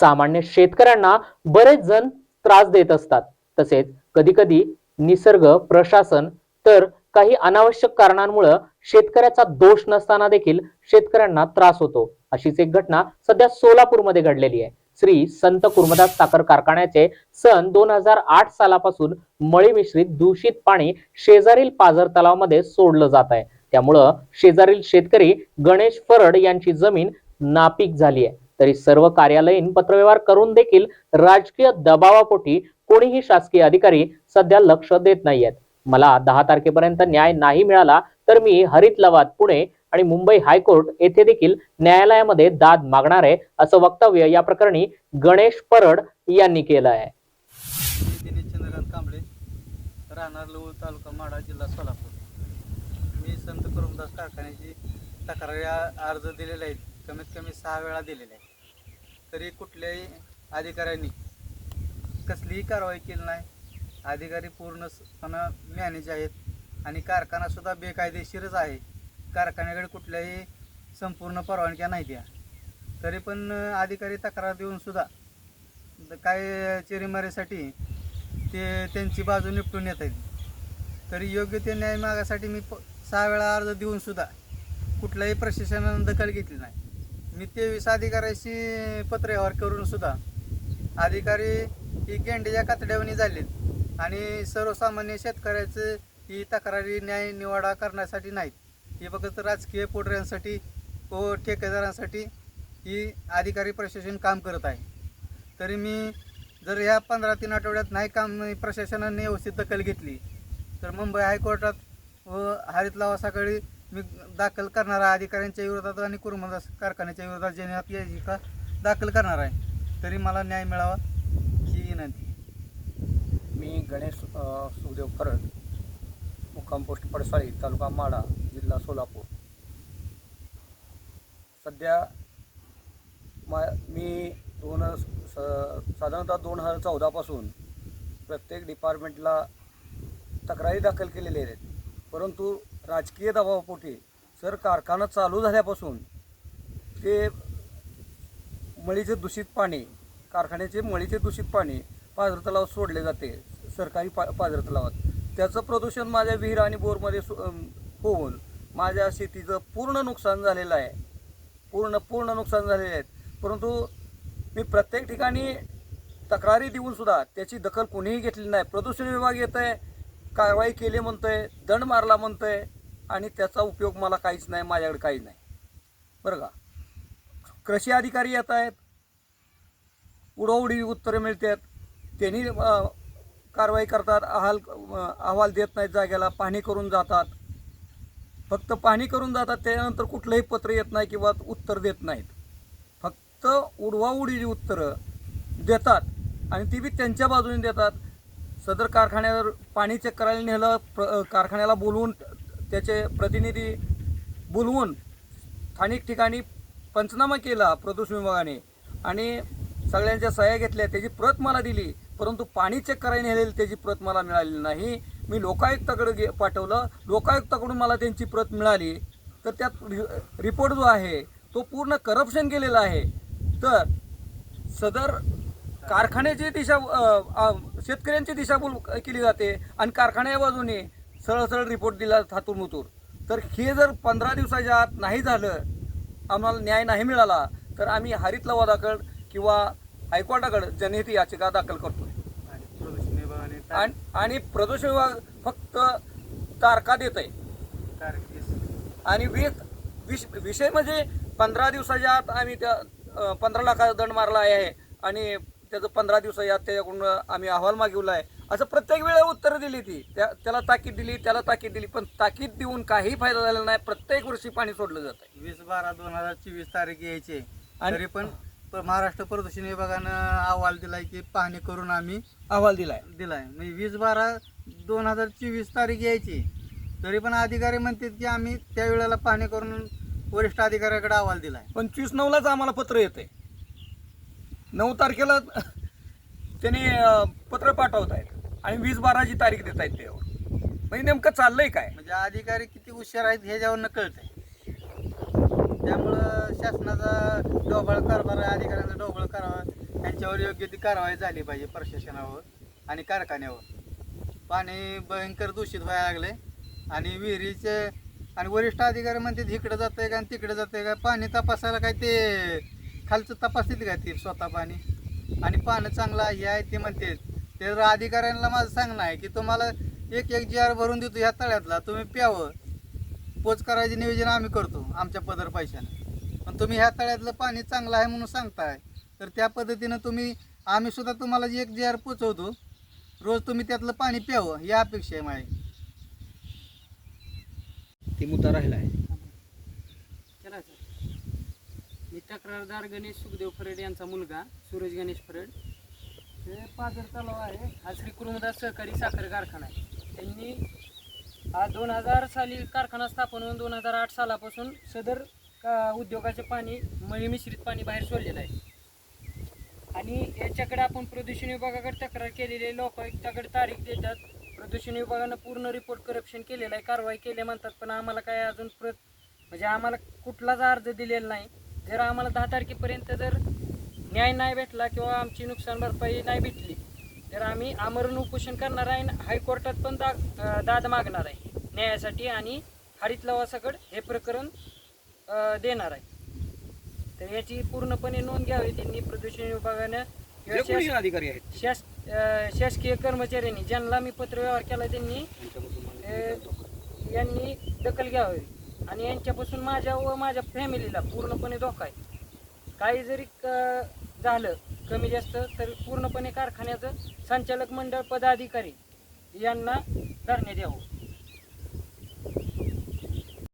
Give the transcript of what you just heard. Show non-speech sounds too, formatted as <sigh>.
सामान्य शेतकऱ्यांना बरेच जण त्रास देत असतात. तसेच कधी कधी निसर्ग प्रशासन तर काही अनावश्यक कारणांमुळे शेतकऱ्याचा दोष नसताना देखील शेतकऱ्यांना त्रास होतो. अशीच एक घटना सध्या सोलापूरमध्ये घडलेली आहे. श्री संत कुर्मदास साखर कारखान्याचे सन दोन हजार आठ सालापासून मळी मिश्रित दूषित पाणी शेजारील पाझर तलावामध्ये सोडलं जात आहे. त्यामुळं शेजारील शेतकरी गणेश फरड यांची जमीन नापीक झाली आहे. तरी सर्व कार्यालयीन पत्रव्यवहार करून देखील राजकीय दबावापोटी कोणीही शासकीय अधिकारी सध्या लक्ष देत नाहीयेत. मला दहा तारखेपर्यंत न्याय नाही मिळाला तर मी हरित लवाद पुणे आणि मुंबई हायकोर्ट येथे देखील न्यायालयामध्ये दाद मागणार आहे असं वक्तव्य या प्रकरणी गणेश परड यांनी केलं आहे. चंद्रकांत कांबळे राहणार तालुका माढा जिल्हा सोलापूर. मी संत कुरुमदास कारखान्याची तक्रारी अर्ज दिलेला आहे कमीत कमी सहा वेळा दिलेले आहे तरी कुठल्याही अधिकाऱ्यांनी कसलीही कारवाई केली नाही. अधिकारी पूर्णपणे मॅनेज आहेत आणि कारखानासुद्धा बेकायदेशीरच आहे. कारखान्याकडे कुठल्याही संपूर्ण परवानग्या नाही द्या. तरी पण अधिकारी तक्रार देऊन सुद्धा काय चिरीमारीसाठी ते त्यांची बाजू निपटून येत आहेत. तरी योग्य ते न्याय मागासाठी मी प सहा वेळा अर्ज देऊन सुद्धा कुठल्याही प्रशासनानं दखल घेतली नाही. मी तेवीस अधिकाऱ्याशी पत्रव्यवहार करून सुद्धा अधिकारी ही गेंड्याच्या कातड्यावणी झालीत. आणि सर्वसामान्य शेतकऱ्याचं ही तक्रारी न्याय निवाडा करण्यासाठी नाहीत. ही फक्त राजकीय पोटऱ्यांसाठी व ठेकेदारांसाठी ही अधिकारी प्रशासन काम करत आहे. तरी मी जर ह्या पंधरा तीन आठवड्यात नाही काम प्रशासनाने व्यवस्थित दखल घेतली तर मुंबई हायकोर्टात व हरित लावासाकडे मी दाखल करणारा अधिकाऱ्यांच्या विरोधात आणि कुरुमदास कारखान्याच्या विरोधात जनहित याचिका दाखल करणार आहे तरी मला न्याय मिळावा ही विनंती. मी गणेश सुखदेव फरड मुक्काम पोस्ट पडसाळी तालुका माडा जिल्हा सोलापूर. सध्या मा मी दोन स साधारणतः दोन हजार चौदापासून प्रत्येक डिपार्टमेंटला तक्रारी दाखल केलेल्या आहेत. परंतु राजकीय दबावापोटी सर कारखाना चालू झाल्यापासून ते मळीचे दूषित पाणी कारखान्याचे मळीचे दूषित पाणी पाझर तलावात सोडले जाते सरकारी पा पाझर तलावात. त्याचं प्रदूषण माझ्या विहीर आणि बोरमध्ये सु होऊन माझ्या शेतीचं पूर्ण नुकसान झालेलं आहे. पूर्ण पूर्ण नुकसान झालेले आहेत परंतु मी प्रत्येक ठिकाणी तक्रारी देऊन सुद्धा त्याची दखल कोणीही घेतली नाही. प्रदूषण विभाग येत आहे कारवाई केली म्हणतं आहे दंड मारला म्हणतं आहे आणि त्याचा उपयोग मला काहीच नाही माझ्याकडे काहीच नाही. बरं का? कृषी अधिकारी येत आहेत. उडवडी उत्तरं मिळतात. त्यांनी कारवाई करतात. अहवाल अहवाल देत नाहीत जाग्याला पाहणी करून जातात. फक्त पाहणी करून जातात. त्यानंतर कुठलंही पत्र येत नाही किंवा उत्तर देत नाहीत. फक्त उडवाउडीची उत्तरं देतात आणि ती बी त्यांच्या बाजूने देतात. सदर कारखान्यावर पाणी चेक करायला नेलं प्र कारखान्याला बोलवून त्याचे प्रतिनिधी बोलवून स्थानिक ठिकाणी पंचनामा केला प्रदूषण विभागाने. आणि सगळ्यांच्या सह्या घेतल्या त्याची प्रत मला दिली परंतु पाणी चेक करायला नेलेली त्याची प्रत मला मिळालेली नाही. मी लोकायुक्ताकडे गे पाठवलं. लोकायुक्ताकडून मला त्यांची प्रत मिळाली. तर त्यात रि रिपोर्ट जो आहे तो पूर्ण करप्शन गेलेला आहे. तर सदर कारखान्याची दिशा शेतकऱ्यांची दिशाभूल केली जाते आणि कारखान्या बाजूने सरळ सरळ रिपोर्ट दिला थातूर मुतूर. तर हे जर पंधरा दिवसाच्या आत नाही झालं आम्हाला न्याय नाही मिळाला तर आम्ही हरित लवादाकड किंवा हायकोर्टाकडे जनहित याचिका दाखल करतोय. आणि प्रदूषण विभागाने आणि आणि प्रदूषण विभाग फक्त तारखा देत आहे आणि वीस विष विषय म्हणजे पंधरा दिवसाच्या आत आम्ही त्या पंधरा लाखाचा दंड मारला आहे आणि त्याचं पंधरा दिवसाच्या आत त्याच्याकडून आम्ही अहवाल मागवला आहे असं प्रत्येक वेळेला उत्तरं दिली ती. त्या त्याला ताकीद दिली त्याला ताकीद दिली पण ताकीद देऊन काही फायदा झालेला नाही. प्रत्येक वर्षी पाणी सोडलं जात आहे वीस बारा दोन हजार चोवीस तारीख यायची. आणि- पण महाराष्ट्र प्रदूषण विभागानं अहवाल दिलाय की पाहणी करून आम्ही अहवाल दिलाय. दिलाय. म्हणजे वीस बारा दोन हजार चोवीस तारीख यायची. तरी पण अधिकारी म्हणतात की आम्ही त्या वेळेला पाहणी करून वरिष्ठ अधिकाऱ्याकडे अहवाल दिलाय. पंचवीस नऊलाच आम्हाला पत्र येते नऊ तारखेला <laughs> त्यांनी पत्र पाठवत आहेत आणि वीस बाराची तारीख देत आहेत त्यावर. म्हणजे नेमकं चाललंय काय? म्हणजे अधिकारी किती हुशार आहेत ह्याच्यावरनं कळतंय. त्यामुळं शासनाचा ढोबळ कारभार आहे अधिकाऱ्यांचा ढोबळ कारभार त्यांच्यावर योग्य ती कारवाई झाली पाहिजे प्रशासनावर आणि कारखान्यावर. पाणी भयंकर दूषित व्हायला लागले आणि विहिरीचे आणि वरिष्ठ अधिकारी म्हणतात इकडं जातंय का आणि तिकडे जातंय का पाणी तपासायला काय ते खालचं तपासतील का ते स्वतः पाणी? आणि पाणी चांगलं हे आहे ते म्हणते ते जर अधिकाऱ्यांना माझं सांगणं आहे की तुम्हाला एक एक जार भरून देतो ह्या तळ्यातला तुम्ही प्यावं. पोच करायचे नियोजन आम्ही करतो आमच्या पदर पैशाने. पण तुम्ही ह्या तळ्यातलं पाणी चांगलं आहे म्हणून सांगताय. तर त्या पद्धतीनं तुम्ही आम्ही सुद्धा तुम्हाला जे एक जार पोचवतो रोज तुम्ही त्यातलं पाणी प्यावं ही अपेक्षा आहे माझी. ती मुद्दा राहिला आहे. मी तक्रारदार गणेश सुखदेव फरेड यांचा मुलगा सूरज गणेश फरेड. हे पाझर तलाव आहे. हा श्री कुरुमदास सहकारी साखर कारखाना आहे. त्यांनी हा दोन हजार साली कारखाना स्थापन होऊन दोन हजार आठ सालापासून सदर का उद्योगाचे पाणी मळी मिश्रित पाणी बाहेर सोडलेलं आहे. आणि याच्याकडे आपण प्रदूषण विभागाकडे तक्रार केलेली आहे. लोक त्याकडे तारीख देतात. प्रदूषण विभागानं पूर्ण रिपोर्ट करप्शन केलेलं आहे. कारवाई केली म्हणतात पण आम्हाला काय अजून प्रत म्हणजे आम्हाला कुठलाच अर्ज दिलेला नाही. जर आम्हाला दहा तारखेपर्यंत जर न्याय नाही भेटला किंवा आमची नुकसान भरपाई नाही भेटली तर आम्ही आमरण उपोषण करणार आहे आणि हायकोर्टात पण दा दाद मागणार आहे. न्यायासाठी आणि हरित लवासाकडे हे प्रकरण देणार आहे. तर याची पूर्णपणे नोंद घ्यावी त्यांनी प्रदूषण विभागानं किंवा अधिकारी आहेत? शास शासकीय कर्मचाऱ्यांनी ज्यांना मी पत्रव्यवहार केला त्यांनी. यांनी दखल घ्यावी. आणि यांच्यापासून माझ्या व माझ्या फॅमिलीला पूर्णपणे धोका आहे. काही जरी क- झालं कमी जास्त तर पूर्णपणे कारखान्याचं संचालक मंडळ पदाधिकारी यांना धरण्यात यावं